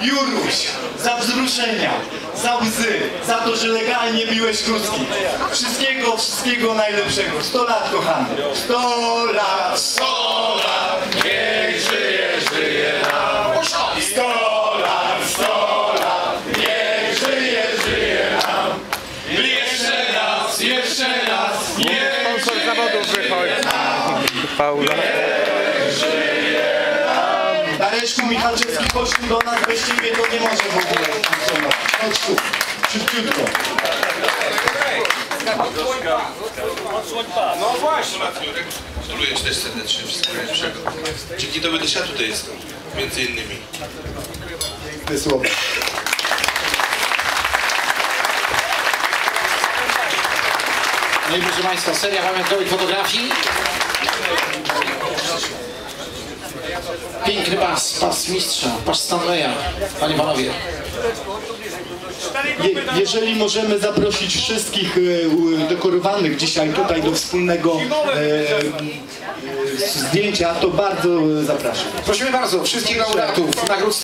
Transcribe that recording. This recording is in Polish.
Juruś, za wzruszenia, za łzy, za to, że legalnie biłeś kluski. Wszystkiego, wszystkiego najlepszego. 100 lat, kochany. 100 lat, 100 lat, niech żyje, żyje nam. 100 lat, 100 lat, niech żyje, żyje nam. Jeszcze raz, jeszcze raz, niech zawodów wychodzi. Paula. Dareczku Michalczewski, chodź tu do nas, bez ciebie to nie może w ogóle funkcjonować. Chodź tu, szybciutko. Gratuluję Ci też serdecznie wszystkiego najlepszego. Dzięki Tobie też ja tutaj jestem, między innymi. Te słowa. No i proszę Państwa, seria pamiątkowych fotografii. Piękny pas, pas mistrza, pas Stanleya. Panie Panowie, Je, jeżeli możemy zaprosić wszystkich e, dekorowanych dzisiaj tutaj do wspólnego e, e, zdjęcia, to bardzo e, zapraszam. prosimy bardzo wszystkich laureatów nagród